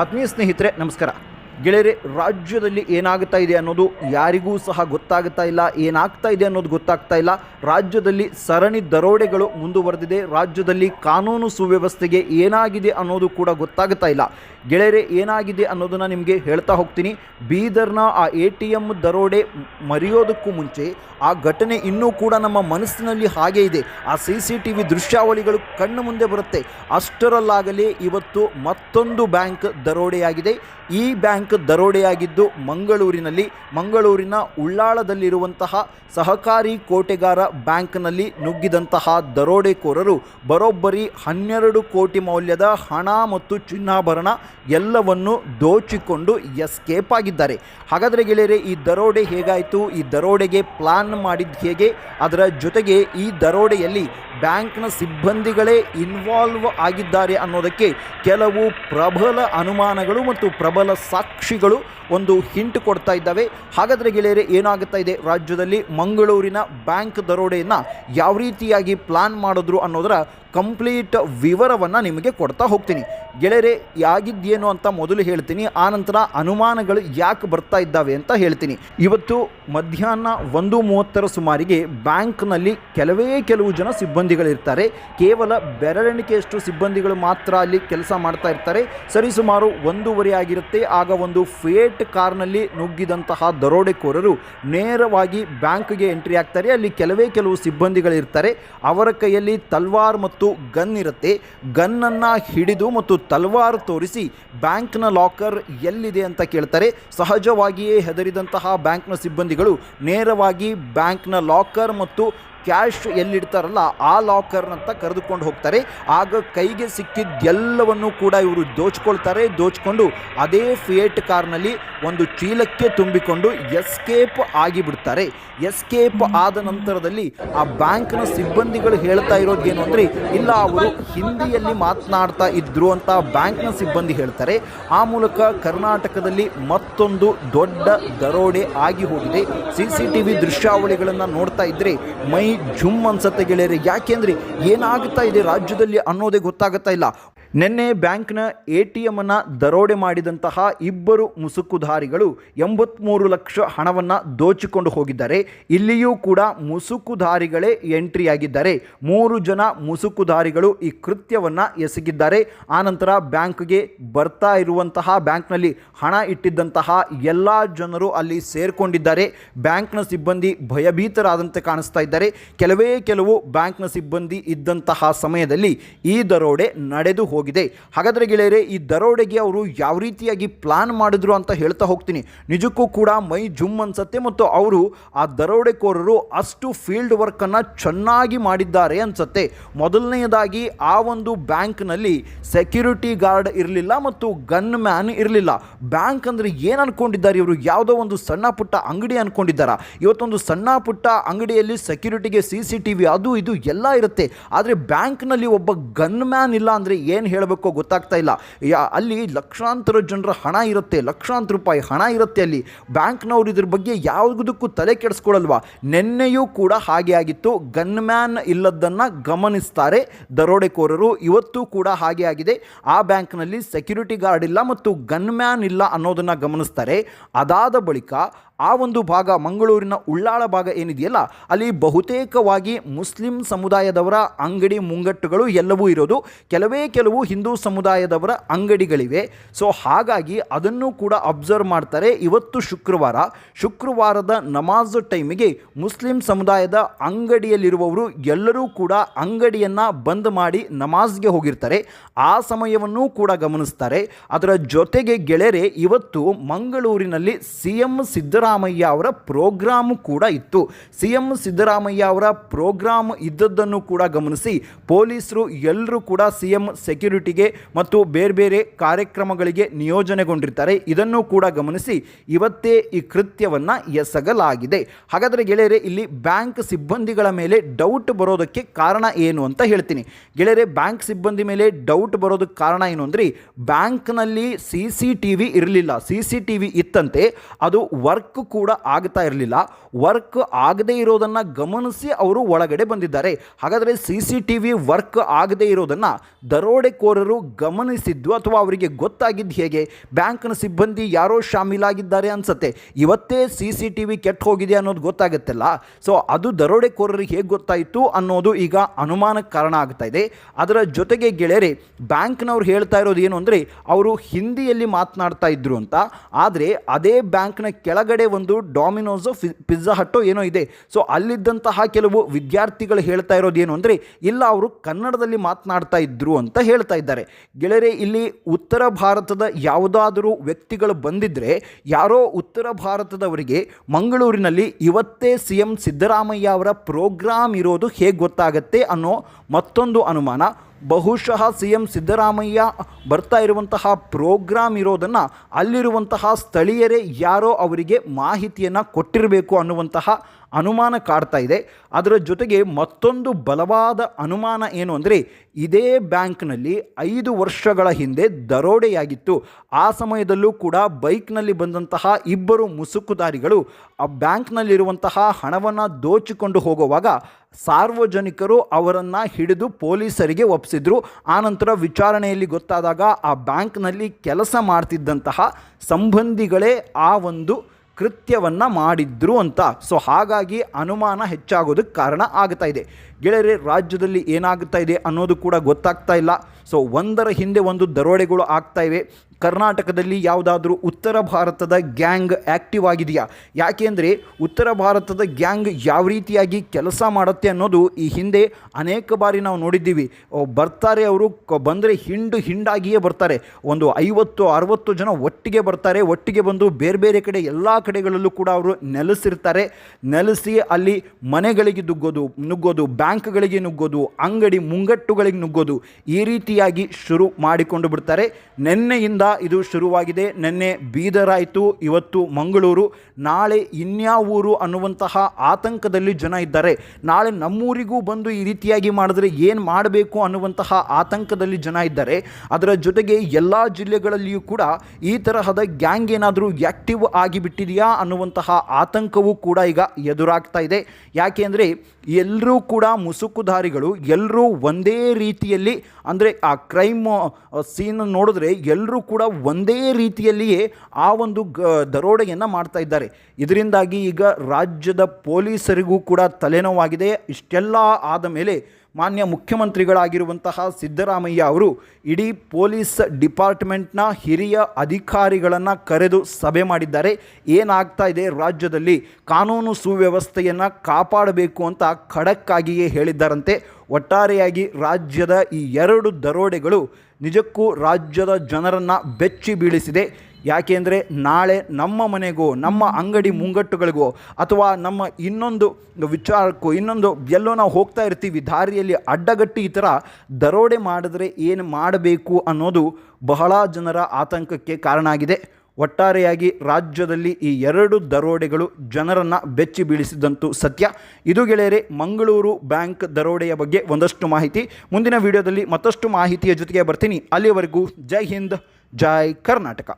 ಆತ್ಮೀಯ ಸ್ನೇಹಿತರೆ, ನಮಸ್ಕಾರ. ಗೆಳೆಯರೆ, ರಾಜ್ಯದಲ್ಲಿ ಏನಾಗ್ತಾ ಇದೆ ಅನ್ನೋದು ಯಾರಿಗೂ ಸಹ ಗೊತ್ತಾಗ್ತಾ ಇಲ್ಲ, ಏನಾಗ್ತಾ ಇದೆ ಅನ್ನೋದು ಗೊತ್ತಾಗ್ತಾ ಇಲ್ಲ. ರಾಜ್ಯದಲ್ಲಿ ಸರಣಿ ದರೋಡೆಗಳು ಮುಂದುವರೆದಿದೆ. ರಾಜ್ಯದಲ್ಲಿ ಕಾನೂನು ಸುವ್ಯವಸ್ಥೆಗೆ ಏನಾಗಿದೆ ಅನ್ನೋದು ಕೂಡ ಗೊತ್ತಾಗ್ತಾ ಇಲ್ಲ. ಗೆಳೆಯರೆ, ಏನಾಗಿದೆ ಅನ್ನೋದನ್ನು ನಿಮಗೆ ಹೇಳ್ತಾ ಹೋಗ್ತೀನಿ. ಬೀದರ್ನ ಆ ಎ ಟಿ ಎಂ ದರೋಡೆ ಮರೆಯೋದಕ್ಕೂ ಮುಂಚೆ ಆ ಘಟನೆ ಇನ್ನೂ ಕೂಡ ನಮ್ಮ ಮನಸ್ಸಿನಲ್ಲಿ ಹಾಗೆ ಇದೆ. ಆ ಸಿ ಸಿ ಟಿ ವಿ ದೃಶ್ಯಾವಳಿಗಳು ಕಣ್ಣು ಮುಂದೆ ಬರುತ್ತೆ. ಅಷ್ಟರಲ್ಲಾಗಲೇ ಇವತ್ತು ಮತ್ತೊಂದು ಬ್ಯಾಂಕ್ ದರೋಡೆಯಾಗಿದೆ. ಈ ಬ್ಯಾಂಕ್ ದರೋಡೆಯಾಗಿದ್ದು ಮಂಗಳೂರಿನಲ್ಲಿ, ಮಂಗಳೂರಿನ ಉಳ್ಳಾಳದಲ್ಲಿರುವಂತಹ ಸಹಕಾರಿ ಕೋಟೆಗಾರ ಬ್ಯಾಂಕ್ನಲ್ಲಿ ನುಗ್ಗಿದಂತಹ ದರೋಡೆಕೋರರು, ಬರೋಬ್ಬರಿ ಹನ್ನೆರಡು ಕೋಟಿ ಮೌಲ್ಯದ ಹಣ ಮತ್ತು ಚಿನ್ನಾಭರಣ ಎಲ್ಲವನ್ನು ದೋಚಿಕೊಂಡು ಎಸ್ಕೇಪ್ ಆಗಿದ್ದಾರೆ. ಹಾಗಾದರೆ ಗೆಳೆಯರೆ, ಈ ದರೋಡೆ ಹೇಗಾಯಿತು? ಈ ದರೋಡೆಗೆ ಪ್ಲಾನ್ ಮಾಡಿದ್ದು ಹೇಗೆ? ಅದರ ಜೊತೆಗೆ ಈ ದರೋಡೆಯಲ್ಲಿ ಬ್ಯಾಂಕ್ನ ಸಿಬ್ಬಂದಿಗಳೇ ಇನ್ವಾಲ್ವ್ ಆಗಿದ್ದಾರೆ ಅನ್ನೋದಕ್ಕೆ ಕೆಲವು ಪ್ರಬಲ ಅನುಮಾನಗಳು ಮತ್ತು ಪ್ರಬಲ ಸಾಕ್ಷಿಗಳು ಒಂದು ಹಿಂಟ್ ಕೊಡ್ತಾ ಇದ್ದಾವೆ. ಹಾಗಾದರೆ ಗೆಳೆಯರೆ, ಏನಾಗುತ್ತಾ ಇದೆ? ರಾಜ್ಯದಲ್ಲಿ ಮಂಗಳೂರಿನ ಬ್ಯಾಂಕ್ ದರೋಡೆಯನ್ನು ಯಾವ ರೀತಿಯಾಗಿ ಪ್ಲಾನ್ ಮಾಡಿದ್ರು ಅನ್ನೋದರ ಕಂಪ್ಲೀಟ್ ವಿವರವನ್ನು ನಿಮಗೆ ಕೊಡ್ತಾ ಹೋಗ್ತೀನಿ. ಗೆಳೆಯರೆ ಯಾಗಿದ್ದೇನು ಅಂತ ಮೊದಲು ಹೇಳ್ತೀನಿ ಆನಂತರ ಅನುಮಾನಗಳು ಯಾಕೆ ಬರ್ತಾ ಇದ್ದಾವೆ ಅಂತ ಹೇಳ್ತೀನಿ. ಇವತ್ತು ಮಧ್ಯಾಹ್ನ ಒಂದು ಮೂವತ್ತರ ಸುಮಾರಿಗೆ ಬ್ಯಾಂಕ್ನಲ್ಲಿ ಕೆಲವೇ ಕೆಲವು ಜನ ಸಿಬ್ಬಂದಿಗಳಿರ್ತಾರೆ. ಕೇವಲ ಬೆರಳೆಣಿಕೆಯಷ್ಟು ಸಿಬ್ಬಂದಿಗಳು ಮಾತ್ರ ಅಲ್ಲಿ ಕೆಲಸ ಮಾಡ್ತಾ ಇರ್ತಾರೆ. ಸರಿಸುಮಾರು ಒಂದೂವರೆ ಆಗಿರುತ್ತೆ. ಆಗ ಒಂದು ಫೇಟ್ ಕಾರ್ನಲ್ಲಿ ನುಗ್ಗಿದಂತಹ ದರೋಡೆಕೋರರು ನೇರವಾಗಿ ಬ್ಯಾಂಕ್ಗೆ ಎಂಟ್ರಿ ಆಗ್ತಾರೆ. ಅಲ್ಲಿ ಕೆಲವೇ ಕೆಲವು ಸಿಬ್ಬಂದಿಗಳಿರ್ತಾರೆ. ಅವರ ಕೈಯಲ್ಲಿ ತಲ್ವಾರ್ ಮತ್ತು ಗನ್ ಇರುತ್ತೆ. ಗನ್ನನ್ನು ಹಿಡಿದು ಮತ್ತು ತಲ್ವಾರ್ ತೋರಿಸಿ ಬ್ಯಾಂಕ್ನ ಲಾಕರ್ ಎಲ್ಲಿದೆ ಅಂತ ಕೇಳ್ತಾರೆ. ಸಹಜವಾಗಿಯೇ ಹೆದರಿದಂತಹ ಬ್ಯಾಂಕ್ನ ಸಿಬ್ಬಂದಿಗಳು ನೇರವಾಗಿ ಬ್ಯಾಂಕ್ನ ಲಾಕರ್ ಮತ್ತು ಕ್ಯಾಶ್ ಎಲ್ಲಿಡ್ತಾರಲ್ಲ ಆ ಲಾಕರ್ನಂತ ಕರೆದುಕೊಂಡು ಹೋಗ್ತಾರೆ. ಆಗ ಕೈಗೆ ಸಿಕ್ಕಿದ್ದೆಲ್ಲವನ್ನು ಕೂಡ ಇವರು ದೋಚ್ಕೊಳ್ತಾರೆ. ದೋಚ್ಕೊಂಡು ಅದೇ ಫಿಯೇಟ್ ಕಾರ್ನಲ್ಲಿ ಒಂದು ಚೀಲಕ್ಕೆ ತುಂಬಿಕೊಂಡು ಎಸ್ಕೇಪ್ ಆಗಿಬಿಡ್ತಾರೆ. ಎಸ್ಕೇಪ್ ಆದ ನಂತರದಲ್ಲಿ ಆ ಬ್ಯಾಂಕ್ನ ಸಿಬ್ಬಂದಿಗಳು ಹೇಳ್ತಾ ಇರೋದು ಏನು ಅಂದರೆ, ಇಲ್ಲ, ಅವರು ಹಿಂದಿಯಲ್ಲಿ ಮಾತನಾಡ್ತಾ ಇದ್ರು ಅಂತ ಬ್ಯಾಂಕ್ನ ಸಿಬ್ಬಂದಿ ಹೇಳ್ತಾರೆ. ಆ ಮೂಲಕ ಕರ್ನಾಟಕದಲ್ಲಿ ಮತ್ತೊಂದು ದೊಡ್ಡ ದರೋಡೆ ಆಗಿ ಹೋಗಿದೆ. ಸಿ ಸಿ ಟಿ ವಿ ದೃಶ್ಯಾವಳಿಗಳನ್ನು ನೋಡ್ತಾ ಇದ್ದರೆ ಮೈ ಜುಮ್ ಅನ್ಸತ್ತೆ ಗೆಳೆಯರೆ ಯಾಕೆಂದ್ರೆ ಏನಾಗುತ್ತಾ ಇದೆ ರಾಜ್ಯದಲ್ಲಿ ಅನ್ನೋದೇ ಗೊತ್ತಾಗುತ್ತಾ ಇಲ್ಲ. ನಿನ್ನೆ ಬ್ಯಾಂಕ್ನ ಎ ಟಿ ಎಮ್ಮನ್ನು ದರೋಡೆ ಮಾಡಿದಂತಹ ಇಬ್ಬರು ಮುಸುಕುಧಾರಿಗಳು ಎಂಬತ್ತ್ಮೂರು ಲಕ್ಷ ಹಣವನ್ನು ದೋಚಿಕೊಂಡು ಹೋಗಿದ್ದಾರೆ. ಇಲ್ಲಿಯೂ ಕೂಡ ಮುಸುಕುಧಾರಿಗಳೇ ಎಂಟ್ರಿ ಆಗಿದ್ದಾರೆ ಮೂರು ಜನ ಮುಸುಕುಧಾರಿಗಳು ಈ ಕೃತ್ಯವನ್ನು ಎಸಗಿದ್ದಾರೆ. ಆನಂತರ ಬ್ಯಾಂಕ್ಗೆ ಬರ್ತಾ ಇರುವಂತಹ ಬ್ಯಾಂಕ್ನಲ್ಲಿ ಹಣ ಇಟ್ಟಿದ್ದಂತಹ ಎಲ್ಲ ಜನರು ಅಲ್ಲಿ ಸೇರಿಕೊಂಡಿದ್ದಾರೆ. ಬ್ಯಾಂಕ್ನ ಸಿಬ್ಬಂದಿ ಭಯಭೀತರಾದಂತೆ ಕಾಣಿಸ್ತಾ ಇದ್ದಾರೆ. ಕೆಲವೇ ಕೆಲವು ಬ್ಯಾಂಕ್ನ ಸಿಬ್ಬಂದಿ ಇದ್ದಂತಹ ಸಮಯದಲ್ಲಿ ಈ ದರೋಡೆ ನಡೆದು ಹೋಗಿದೆ. ಹಾಗಾದರೆ ಗೆಳೆಯರೆ, ಈ ದರೋಡೆಗೆ ಅವರು ಯಾವ ರೀತಿಯಾಗಿ ಪ್ಲಾನ್ ಮಾಡಿದ್ರು ಅಂತ ಹೇಳ್ತಾ ಹೋಗ್ತೀನಿ. ನಿಜಕ್ಕೂ ಕೂಡ ಮೈ ಜುಮ್ ಅನ್ಸತ್ತೆ ಮತ್ತು ಅವರು ಆ ದರೋಡೆಕೋರರು ಅಷ್ಟು ಫೀಲ್ಡ್ ವರ್ಕನ್ನು ಚೆನ್ನಾಗಿ ಮಾಡಿದ್ದಾರೆ ಅನ್ಸತ್ತೆ. ಮೊದಲನೆಯದಾಗಿ ಆ ಒಂದು ಬ್ಯಾಂಕ್ನಲ್ಲಿ ಸೆಕ್ಯೂರಿಟಿ ಗಾರ್ಡ್ ಇರಲಿಲ್ಲ ಮತ್ತು ಗನ್ ಮ್ಯಾನ್ ಇರಲಿಲ್ಲ. ಬ್ಯಾಂಕ್ ಅಂದರೆ ಏನು ಅನ್ಕೊಂಡಿದ್ದಾರೆ? ಇವರು ಯಾವುದೋ ಒಂದು ಸಣ್ಣ ಪುಟ್ಟ ಅಂಗಡಿ ಅನ್ಕೊಂಡಿದ್ದಾರಾ? ಇವತ್ತೊಂದು ಸಣ್ಣ ಪುಟ್ಟ ಅಂಗಡಿಯಲ್ಲಿ ಸೆಕ್ಯೂರಿಟಿಗೆ ಸಿ ಸಿ ಟಿ ಅದು ಇದು ಎಲ್ಲ ಇರುತ್ತೆ. ಆದರೆ ಬ್ಯಾಂಕ್ನಲ್ಲಿ ಒಬ್ಬ ಗನ್ ಮ್ಯಾನ್ ಇಲ್ಲ ಅಂದರೆ ಏನು ಹೇಳಬೇಕೋ ಗೊತ್ತಾಗ್ತಾ ಇಲ್ಲ. ಅಲ್ಲಿ ಲಕ್ಷಾಂತರ ಜನರ ಹಣ ಇರುತ್ತೆ, ಲಕ್ಷಾಂತರ ರೂಪಾಯಿ ಹಣ ಇರುತ್ತೆ ಅಲ್ಲಿ. ಬ್ಯಾಂಕ್ನವ್ರು ಇದ್ರ ಬಗ್ಗೆ ಯಾವುದಕ್ಕೂ ತಲೆ ಕೆಡಿಸ್ಕೊಳ್ಳಲ್ವಾ ನಿನ್ನೆಯೂ ಕೂಡ ಹಾಗೆ ಆಗಿತ್ತು. ಗನ್ ಮ್ಯಾನ್ ಇಲ್ಲದನ್ನು ಗಮನಿಸ್ತಾರೆ ದರೋಡೆಕೋರರು. ಇವತ್ತು ಕೂಡ ಹಾಗೆ ಆಗಿದೆ. ಆ ಬ್ಯಾಂಕ್ನಲ್ಲಿ ಸೆಕ್ಯೂರಿಟಿ ಗಾರ್ಡ್ ಇಲ್ಲ ಮತ್ತು ಗನ್ ಮ್ಯಾನ್ ಇಲ್ಲ ಅನ್ನೋದನ್ನು ಗಮನಿಸ್ತಾರೆ. ಅದಾದ ಬಳಿಕ ಆ ಒಂದು ಭಾಗ ಮಂಗಳೂರಿನ ಉಳ್ಳಾಳ ಭಾಗ ಏನಿದೆಯಲ್ಲ, ಅಲ್ಲಿ ಬಹುತೇಕವಾಗಿ ಮುಸ್ಲಿಂ ಸಮುದಾಯದವರ ಅಂಗಡಿ ಮುಂಗಟ್ಟುಗಳು ಎಲ್ಲವೂ ಇರೋದು. ಕೆಲವೇ ಕೆಲವು ಹಿಂದೂ ಸಮುದಾಯದವರ ಅಂಗಡಿಗಳಿವೆ. ಸೊ ಹಾಗಾಗಿ ಅದನ್ನು ಕೂಡ ಅಬ್ಸರ್ವ್ ಮಾಡ್ತಾರೆ ಇವತ್ತು ಶುಕ್ರವಾರ. ಶುಕ್ರವಾರದ ನಮಾಜ್ ಟೈಮಿಗೆ ಮುಸ್ಲಿಂ ಸಮುದಾಯದ ಅಂಗಡಿಯಲ್ಲಿರುವವರು ಎಲ್ಲರೂ ಕೂಡ ಅಂಗಡಿಯನ್ನು ಬಂದ್ ಮಾಡಿ ನಮಾಜ್ಗೆ ಹೋಗಿರ್ತಾರೆ. ಆ ಸಮಯವನ್ನು ಕೂಡ ಗಮನಿಸ್ತಾರೆ. ಅದರ ಜೊತೆಗೆ ಗೆಳೆಯರೆ, ಇವತ್ತು ಮಂಗಳೂರಿನಲ್ಲಿ ಸಿ ಎಂ ಅವರ ಪ್ರೋಗ್ರಾಮ್ ಕೂಡ ಇತ್ತು. ಸಿ ಎಂ ಸಿದ್ದರಾಮಯ್ಯ ಅವರ ಪ್ರೋಗ್ರಾಮ್ ಇದ್ದದ್ದನ್ನು ಕೂಡ ಗಮನಿಸಿ ಪೊಲೀಸರು ಎಲ್ಲರೂ ಕೂಡ ಸಿ ಎಂ ಸೆಕ್ಯೂರಿಟಿಗೆ ಮತ್ತು ಬೇರೆ ಬೇರೆ ಕಾರ್ಯಕ್ರಮಗಳಿಗೆ ನಿಯೋಜನೆಗೊಂಡಿರ್ತಾರೆ. ಇದನ್ನು ಕೂಡ ಗಮನಿಸಿ ಇವತ್ತೇ ಈ ಕೃತ್ಯವನ್ನು ಎಸಗಲಾಗಿದೆ. ಹಾಗಾದರೆ ಗೆಳೆಯರೆ, ಇಲ್ಲಿ ಬ್ಯಾಂಕ್ ಸಿಬ್ಬಂದಿಗಳ ಮೇಲೆ ಡೌಟ್ ಬರೋದಕ್ಕೆ ಕಾರಣ ಏನು ಅಂತ ಹೇಳ್ತೀನಿ. ಗೆಳೆಯರೆ, ಬ್ಯಾಂಕ್ ಸಿಬ್ಬಂದಿ ಮೇಲೆ ಡೌಟ್ ಬರೋದಕ್ಕೆ ಕಾರಣ ಏನು ಅಂದರೆ, ಬ್ಯಾಂಕ್ನಲ್ಲಿ ಸಿ ಸಿ ಟಿ ವಿ ಇರಲಿಲ್ಲ. ಸಿ ಸಿ ಟಿ ವಿ ಇತ್ತಂತೆ, ಅದು ವರ್ಕ್ ಕೂಡ ಆಗ್ತಾ ಇರಲಿಲ್ಲ. ವರ್ಕ್ ಆಗದೇ ಇರೋದನ್ನು ಗಮನಿಸಿ ಅವರು ಒಳಗಡೆ ಬಂದಿದ್ದಾರೆ. ಹಾಗಾದರೆ C C T V work ಆಗದೇ ಇರೋದನ್ನು ದರೋಡೆಕೋರರು ಗಮನಿಸಿದ್ದು ಅಥವಾ ಅವರಿಗೆ ಗೊತ್ತಾಗಿದ್ದು ಹೇಗೆ? ಬ್ಯಾಂಕ್ನ ಸಿಬ್ಬಂದಿ ಯಾರೋ ಶಾಮೀಲಾಗಿದ್ದಾರೆ ಅನಿಸುತ್ತೆ. ಇವತ್ತೇ ಸಿ ಸಿ ಟಿ ವಿ ಕೆಟ್ಟು ಹೋಗಿದೆ ಅನ್ನೋದು ಗೊತ್ತಾಗುತ್ತಲ್ಲ. ಸೊ ಅದು ದರೋಡೆಕೋರರಿಗೆ ಹೇಗೆ ಗೊತ್ತಾಯಿತು ಅನ್ನೋದು ಈಗ ಅನುಮಾನಕ್ಕೆ ಕಾರಣ ಆಗ್ತಾ ಇದೆ. ಅದರ ಜೊತೆಗೆ ಗೆಳೆಯರೆ, ಬ್ಯಾಂಕ್ನವ್ರು ಹೇಳ್ತಾ ಇರೋದು ಏನು ಅಂದರೆ, ಅವರು ಹಿಂದಿಯಲ್ಲಿ ಮಾತನಾಡ್ತಾ ಇದ್ರು ಅಂತ. ಆದರೆ, ಅದೇ ಬ್ಯಾಂಕ್ನ ಕೆಳಗಡೆ ಒಂದು ಡಾಮಿನೋಸು ಪಿಜ್ಜಾ ಹಟ್ಟೋ ಏನೋ ಇದೆ. ಸೊ ಅಲ್ಲಿದ್ದಂತಹ ಕೆಲವು ವಿದ್ಯಾರ್ಥಿಗಳು ಹೇಳ್ತಾ ಇರೋದು ಏನು ಅಂದರೆ, ಇಲ್ಲ, ಅವರು ಕನ್ನಡದಲ್ಲಿ ಮಾತನಾಡ್ತಾ ಇದ್ರು ಅಂತ ಹೇಳ್ತಾ ಇದ್ದಾರೆ. ಗೆಳೆಯರೆ, ಇಲ್ಲಿ ಉತ್ತರ ಭಾರತದ ಯಾವುದಾದರೂ ವ್ಯಕ್ತಿಗಳು ಬಂದಿದ್ದರೆ ಯಾರೋ ಉತ್ತರ ಭಾರತದವರಿಗೆ ಮಂಗಳೂರಿನಲ್ಲಿ ಇವತ್ತೇ ಸಿ ಎಂ ಸಿದ್ದರಾಮಯ್ಯ ಅವರ ಪ್ರೋಗ್ರಾಮ್ ಇರೋದು ಹೇಗೆ ಗೊತ್ತಾಗತ್ತೆ ಅನ್ನೋ ಮತ್ತೊಂದು ಅನುಮಾನ. ಬಹುಶಃ ಸಿ ಎಂ ಸಿದ್ದರಾಮಯ್ಯ ಬರ್ತಾ ಇರುವಂತಹ ಪ್ರೋಗ್ರಾಮ್ ಇರೋದನ್ನು ಅಲ್ಲಿರುವಂತಹ ಸ್ಥಳೀಯರೇ ಯಾರೋ ಅವರಿಗೆ ಮಾಹಿತಿಯನ್ನು ಕೊಟ್ಟಿರಬೇಕು ಅನ್ನುವಂತಹ ಅನುಮಾನ ಕಾಡ್ತಾ ಇದೆ. ಅದರ ಜೊತೆಗೆ ಮತ್ತೊಂದು ಬಲವಾದ ಅನುಮಾನ ಏನು ಅಂದರೆ, ಇದೇ ಬ್ಯಾಂಕ್ನಲ್ಲಿ ಐದು ವರ್ಷಗಳ ಹಿಂದೆ ದರೋಡೆಯಾಗಿತ್ತು. ಆ ಸಮಯದಲ್ಲೂ ಕೂಡ ಬೈಕ್ನಲ್ಲಿ ಬಂದಂತಹ ಇಬ್ಬರು ಮುಸುಕುದಾರಿಗಳು ಆ ಬ್ಯಾಂಕ್ನಲ್ಲಿರುವಂತಹ ಹಣವನ್ನು ದೋಚಿಕೊಂಡು ಹೋಗುವಾಗ ಸಾರ್ವಜನಿಕರು ಅವರನ್ನು ಹಿಡಿದು ಪೊಲೀಸರಿಗೆ ಒಪ್ಪಿಸಿದ್ರು ಆನಂತರ ವಿಚಾರಣೆಯಲ್ಲಿ ಗೊತ್ತಾದಾಗ ಆ ಬ್ಯಾಂಕ್ನಲ್ಲಿ ಕೆಲಸ ಮಾಡ್ತಿದ್ದಂತಹ ಸಂಬಂಧಿಗಳೇ ಆ ಒಂದು ಕೃತ್ಯವನ್ನು ಮಾಡಿದ್ರು ಅಂತ. ಸೊ ಹಾಗಾಗಿ ಅನುಮಾನ ಹೆಚ್ಚಾಗೋದಕ್ಕೆ ಕಾರಣ ಆಗ್ತಾ ಇದೆ. ಗೆಳೆಯರೆ, ರಾಜ್ಯದಲ್ಲಿ ಏನಾಗ್ತಾ ಇದೆ ಅನ್ನೋದು ಕೂಡ ಗೊತ್ತಾಗ್ತಾ ಇಲ್ಲ. ಸೊ ಒಂದರ ಹಿಂದೆ ಒಂದು ದರೋಡೆಗಳು ಆಗ್ತಾ ಇವೆ. ಕರ್ನಾಟಕದಲ್ಲಿ ಯಾವುದಾದ್ರೂ ಉತ್ತರ ಭಾರತದ ಗ್ಯಾಂಗ್ ಆ್ಯಕ್ಟಿವ್ ಆಗಿದೆಯಾ? ಯಾಕೆಂದರೆ ಉತ್ತರ ಭಾರತದ ಗ್ಯಾಂಗ್ ಯಾವ ರೀತಿಯಾಗಿ ಕೆಲಸ ಮಾಡುತ್ತೆ ಅನ್ನೋದು ಈ ಹಿಂದೆ ಅನೇಕ ಬಾರಿ ನಾವು ನೋಡಿದ್ದೀವಿ. ಬರ್ತಾರೆ ಅವರು ಬಂದರೆ ಹಿಂಡು ಹಿಂಡಾಗಿಯೇ ಬರ್ತಾರೆ. ಒಂದು ಐವತ್ತು, ಅರವತ್ತು ಜನ ಒಟ್ಟಿಗೆ ಬರ್ತಾರೆ, ಒಟ್ಟಿಗೆ ಬಂದು ಬೇರೆ ಬೇರೆ ಕಡೆ ಎಲ್ಲ ಕಡೆಗಳಲ್ಲೂ ಕೂಡ ಅವರು ನೆಲೆಸಿರ್ತಾರೆ. ನೆಲೆಸಿ ಅಲ್ಲಿ ಮನೆಗಳಿಗೆ ನುಗ್ಗೋದು ನುಗ್ಗೋದು, ಬ್ಯಾಂಕ್ಗಳಿಗೆ ನುಗ್ಗೋದು, ಅಂಗಡಿ ಮುಂಗಟ್ಟುಗಳಿಗೆ ನುಗ್ಗೋದು ಈ ರೀತಿಯಾಗಿ ಶುರು ಮಾಡಿಕೊಂಡು ಬಿಡ್ತಾರೆ. ನಿನ್ನೆಯಿಂದ ಇದು ಶುರುವಾಗಿದೆ. ನಿನ್ನೆ ಬೀದರ್ ಆಯಿತು ಇವತ್ತು ಮಂಗಳೂರು. ನಾಳೆ ಇನ್ಯಾವೂರು ಅನ್ನುವಂತಹ ಆತಂಕದಲ್ಲಿ ಜನ ಇದ್ದಾರೆ. ನಾಳೆ ನಮ್ಮೂರಿಗೂ ಬಂದು ಈ ರೀತಿಯಾಗಿ ಮಾಡಿದ್ರೆ ಏನು ಮಾಡಬೇಕು ಅನ್ನುವಂತಹ ಆತಂಕದಲ್ಲಿ ಜನ ಇದ್ದಾರೆ. ಅದರ ಜೊತೆಗೆ ಎಲ್ಲ ಜಿಲ್ಲೆಗಳಲ್ಲಿಯೂ ಕೂಡ ಈ ತರಹದ ಗ್ಯಾಂಗ್ ಏನಾದರೂ ಆ್ಯಕ್ಟಿವ್ ಆಗಿಬಿಟ್ಟಿದೆಯಾ ಅನ್ನುವಂತಹ ಆತಂಕವೂ ಕೂಡ ಈಗ ಎದುರಾಗ್ತಾ ಇದೆ. ಯಾಕೆಂದರೆ ಎಲ್ಲರೂ ಕೂಡ ಮುಸುಕುಧಾರಿಗಳು, ಎಲ್ಲರೂ ಒಂದೇ ರೀತಿಯಲ್ಲಿ ಅಂದರೆ ಆ ಕ್ರೈಮ್ ಸೀನ್ ನೋಡಿದ್ರೆ ಎಲ್ಲರೂ ಕೂಡ ಒಂದೇ ರೀತಿಯಲ್ಲಿಯೇ ಆ ಒಂದು ಗ, ದರೋಡೆಯನ್ನು ಮಾಡ್ತಾ ಇದ್ದಾರೆ. ಇದರಿಂದಾಗಿ ಈಗ ರಾಜ್ಯದ ಪೊಲೀಸರಿಗೂ ಕೂಡ ತಲೆನೋವಾಗಿದೆ. ಇಷ್ಟೆಲ್ಲ ಆದ ಮೇಲೆ ಮಾನ್ಯ ಮುಖ್ಯಮಂತ್ರಿಗಳಾಗಿರುವಂತಹ ಸಿದ್ದರಾಮಯ್ಯ ಅವರು ಇಡೀ ಪೊಲೀಸ್ ಡಿಪಾರ್ಟ್ಮೆಂಟ್ನ ಹಿರಿಯ ಅಧಿಕಾರಿಗಳನ್ನು ಕರೆದು ಸಭೆ ಮಾಡಿದ್ದಾರೆ. ಏನಾಗ್ತಾ ಇದೆ? ರಾಜ್ಯದಲ್ಲಿ ಕಾನೂನು ಸುವ್ಯವಸ್ಥೆಯನ್ನು ಕಾಪಾಡಬೇಕು ಅಂತ ಖಡಕ್ಕಾಗಿಯೇ ಹೇಳಿದ್ದಾರಂತೆ. ಒಟ್ಟಾರೆಯಾಗಿ ರಾಜ್ಯದ ಈ ಎರಡು ದರೋಡೆಗಳು ನಿಜಕ್ಕೂ ರಾಜ್ಯದ ಜನರನ್ನು ಬೆಚ್ಚಿ ಬೀಳಿಸಿದೆ. ಯಾಕೆಂದರೆ ನಾಳೆ ನಮ್ಮ ಮನೆಗೋ, ನಮ್ಮ ಅಂಗಡಿ ಮುಂಗಟ್ಟುಗಳಿಗೋ ಅಥವಾ ನಮ್ಮ ಇನ್ನೊಂದು ವಿಚಾರಕ್ಕೂ, ಇನ್ನೊಂದು ಎಲ್ಲೋ ನಾವು ಹೋಗ್ತಾ ಇರ್ತೀವಿ ದಾರಿಯಲ್ಲಿ ಅಡ್ಡಗಟ್ಟಿ ಈ ಥರ ದರೋಡೆ ಮಾಡಿದ್ರೆ ಏನು ಮಾಡಬೇಕು ಅನ್ನೋದು ಬಹಳ ಜನರ ಆತಂಕಕ್ಕೆ ಕಾರಣ ಆಗಿದೆ. ಒಟ್ಟಾರೆಯಾಗಿ ರಾಜ್ಯದಲ್ಲಿ ಈ ಎರಡು ದರೋಡೆಗಳು ಜನರನ್ನು ಬೆಚ್ಚಿ ಬೀಳಿಸಿದಂತೂ ಸತ್ಯ. ಇದು ಗೆಳೆಯರೆ, ಮಂಗಳೂರು ಬ್ಯಾಂಕ್ ದರೋಡೆಯ ಬಗ್ಗೆ ಒಂದಷ್ಟು ಮಾಹಿತಿ. ಮುಂದಿನ ವಿಡಿಯೋದಲ್ಲಿ ಮತ್ತಷ್ಟು ಮಾಹಿತಿಯ ಜೊತೆಗೆ ಬರ್ತೀನಿ. ಅಲ್ಲಿವರೆಗೂ ಜೈ ಹಿಂದ್, ಜೈ ಕರ್ನಾಟಕ.